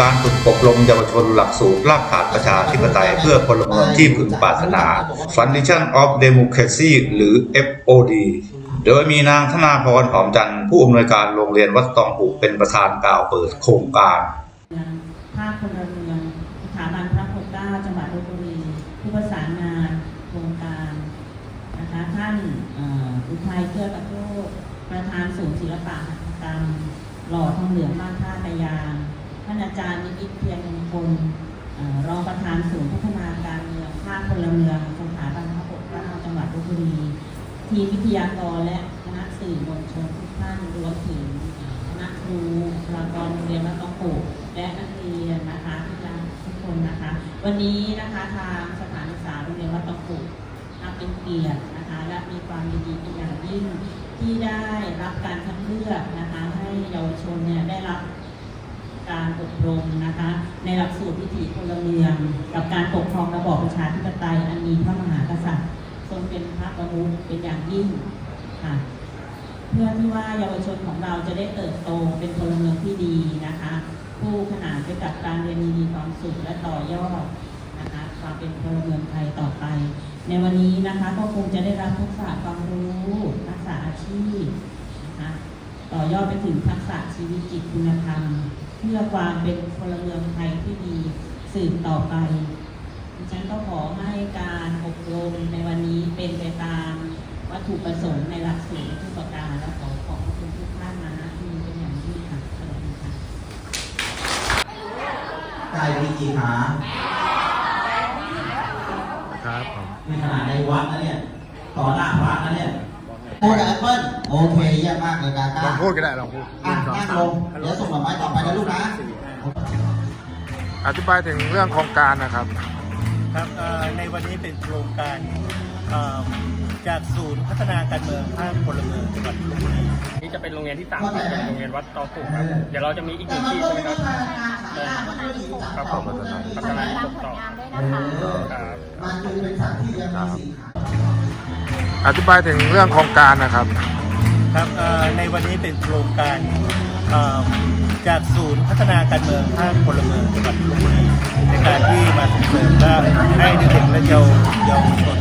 การฝึกอบรมเยาวชนหลักสูตรรากฐานประชาธิปไตยเพื่อพลเมืองที่พึงปรารถนา Foundation of Democracy หรือ FOD โดยมีนางธนาพรหอมจันทร์ผู้อำนวยการโรงเรียนวัดตองผูเป็นประธานกล่าวเปิดโครงการภาคพลเมืองสถาบันพระปกเกล้าจังหวัดลบบุรีผู้ประสานงานโครงการนะคะท่านอุทัยเกื้อกระโทประธานศูนย์ศิลปะหัตถกรรม หล่อทองเหลืองบ้านท่าตะยาง ท่านอาจารย์นิมิตเพียงมงคลรองประธานศูนย์พัฒนาการเมืองภาคพลเมืองสถาบันพระปกเกล้าจังหวัดลบบุรีทีมวิทยากรและคณะสื่อมวลชนทุกท่านรวมถึงคณะครูบุคลากรโรงเรียนวัดต้องปลูกและนักเรียนนะคะที่รักทุกคนนะคะ วันนี้นะคะทางสถานศึกษาโรงเรียนวัดต้องปลูกนับเป็นเกียรตินะคะ และมีความยินดีเป็นอย่างยิ่งที่ได้รับการคัดเลือกนะคะ ให้เยาวชนเนี่ยได้รับ รมนะคะ ในหลักสูตรวิถีพลเมือง กับการปกครองระบอบประชาธิปไตยอันมีพระมหากษัตริย์ทรงเป็นพระประมุขเป็นอย่างยิ่งค่ะเพื่อที่ว่าเยาวชนของเราจะได้เติบโตเป็นพลเมืองที่ดีนะคะ ผู้ขนานไปกับการเรียนมีความสุขและต่อยอดนะคะความเป็นพลเมืองไทยต่อไป ในวันนี้นะคะก็คงจะได้รับทักษะความรู้ทักษะอาชีพนะคะต่อยอดไปถึงทักษะชีวิตจิตคุณธรรม เพื่อความเป็นพลเมืองไทยที่ดีสืบต่อไปดิฉันก็ขอให้การอบรมในวันนี้เป็นไปตามวัตถุประสงค์ในหลักสูตรทุกประการและขอขอบพระคุณทุกท่านมาณที่นี้เป็นอย่างยิ่งค่ะสวัสดีค่ะไก่มีกี่ขาครับผมในขนาดในวัดนะเนี่ยต่อหน้าพระนะเนี่ย พูดกับแอปเปิ้ลโอเคเยี่ยมมากเลยกาก้าลองพูดก็ได้ลองพูดอะนั่งลงเดี๋ยวส่งดอกไม้ต่อไปนะลูกนะ อธิบายถึงเรื่องโครงการนะครับครับเอ่อในวันนี้เป็นโครงการเอ่อจากศูนย์พัฒนาการเมืองภาคพลเมืองจังหวัดลบบุรีนี่จะเป็นโรงเรียนที่สามเป็นโรงเรียนวัดตอปู่ครับเดี๋ยวเราจะมีอีกหนึ่งที่ใช่ไหมครับครับผมพัฒนาที่ตกต่อครับมันจึงเป็นสัตว์ที่ยังมีสีขา อธิบายถึงเรื่องโครงการนะครับครับในวันนี้เป็นโครงการจากศูนย์พัฒนาการเมืองภาคพลเมืองจังหวัดลบบุรีในการที่มาส่งเสริมและให้เด็กและเยาวเยาวชน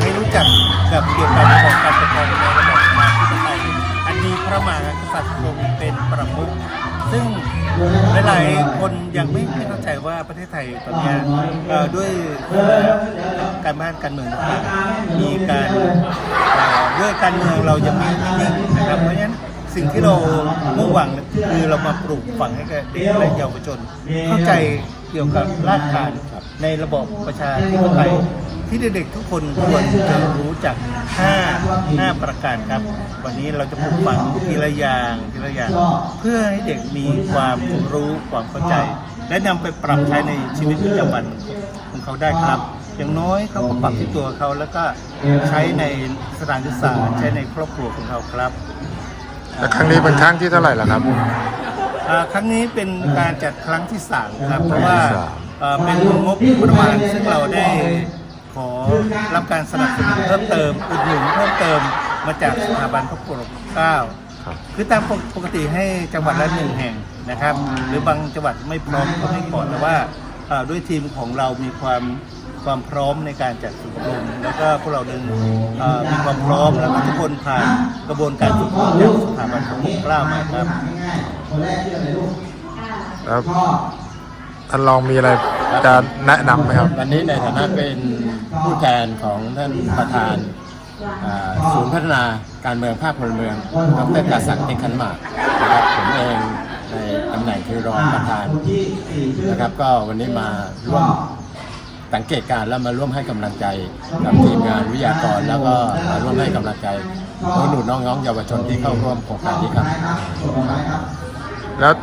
ให้รู้จักกับเกี่ยวกับระบบการปกครองในระบบประชาธิปไตยอันมีพระมหากษัตริย์ทรงเป็นประมุขซึ่ง หลายๆคนยังไม่เข้าใจว่าประเทศไทยตอนนี้ด้วยการบ้านการเมืองต่างๆมีการด้วยการเมืองเรายังไม่นิ่งนะครับเพราะฉะนั้นสิ่งที่เรามุ่งหวังคือเรามาปลูกฝังให้กับเด็กและเยาวชน เข้าใจเกี่ยวกับรากฐานในระบบประชาธิปไตย ที่เด็กๆทุกคนควรจะรู้จัก5 5ประการครับ วันนี้เราจะปลูกฝังทีละอย่างทีละอย่าง เพื่อให้เด็กมีความรู้ความเข้าใจ และนำไปปรับใช้ในชีวิตประจำวันของเขาได้ครับ อย่างน้อยเขาก็ปรับที่ตัวเขาแล้วก็ใช้ในสถานศึกษาใช้ในครอบครัวของเขาครับ และครั้งนี้เป็นครั้งที่เท่าไหร่ล่ะครับ อ่าครั้งนี้เป็นการจัดครั้งที่สามครับ เพราะว่าครั้งที่สามเอ่อเป็นงบประมาณซึ่งเราได้ ขอรับการสนับสนุนเพิ่มเติมอุดหนุนเพิ่มเติมมาจากสถาบันพระปกเกล้าครับคือตามปกติให้จังหวัดละหนึ่งแห่งนะครับ หรือบางจังหวัดไม่พร้อมก็ให้ก่อนแต่ว่าเอ่อด้วยทีมของเรามีความความพร้อมในการจัดฝึกอบรมแล้วก็พวกเราเดินเอ่อมีความพร้อมแล้วก็ทุกคนผ่านกระบวนการฝึกอบรมจากสถาบันพระปกเกล้ามาครับง่ายๆคนแรกชื่ออะไรลูกแล้วพ่อท่านลองมีอะไร จะแนะนำไหมครับ วันนี้ในฐานะเป็นผู้แทนของท่านประธานอ่าศูนย์พัฒนาการเมืองภาคพลเมืองดรกาศักดิ์เอกขันหมากนะครับผมเองในตำแหน่งคือรองประธานคนที่สี่ชื่อนะครับ ก็วันนี้มาร่วมสังเกตการณ์แล้วมาร่วมให้กำลังใจกับทีมงานวิทยากร แล้วก็มาร่วมให้กำลังใจน้องหนูน้องๆเยาวชนที่เข้าร่วมโครงการนี้ครับแล้ว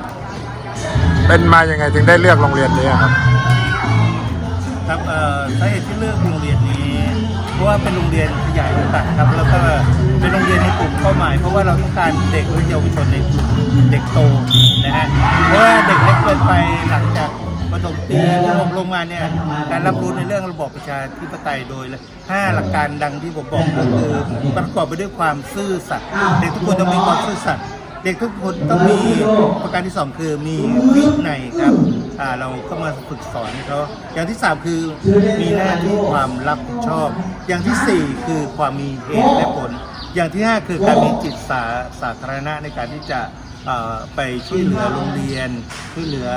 เป็นมายังไงถึงได้เลือกโรงเรียนนี้ครับ ครับเอ่อสาเหตุที่เลือกโรงเรียนนี้ เพราะว่าเป็นโรงเรียนขยายโอกาสครับ แล้วก็เป็นโรงเรียนในกลุ่มเป้าหมาย เพราะว่าเราต้องการเด็กและเยาวชนในกลุ่มเด็กโตนะฮะ เพราะว่าเด็กเล็กเกินไปหลังจากประถมปีที่ลงลงมาเนี่ยการรับรู้ในเรื่องระบอบประชาธิปไตยโดยห้าหลักการดังที่ผมบอกก็คือประกอบไปด้วยความซื่อสัตย์เด็กทุกคนต้องมีความซื่อสัตย์เด็กทุกคนต้องมีประการที่สองคือมีวินัยครับ อ่าเรามาฝึกสอนเขาอย่างที่สามคือมีหน้าที่ความรับผิดชอบ อย่างที่สี่คือความมีเหตุและผล อย่างที่ห้าคือการมีจิตสาสาธารณะในการที่จะไปช่วยเหลือโรงเรียน ช่วยเหลือ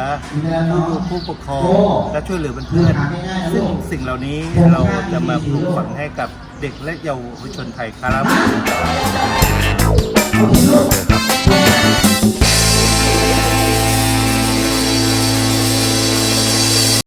ผู้ผู้ปกครองและช่วยเหลือเพื่อนๆซึ่งสิ่งเหล่านี้เราจะมาปลูกฝังให้กับเด็กและเยาวชนไทยครับโอเคครับ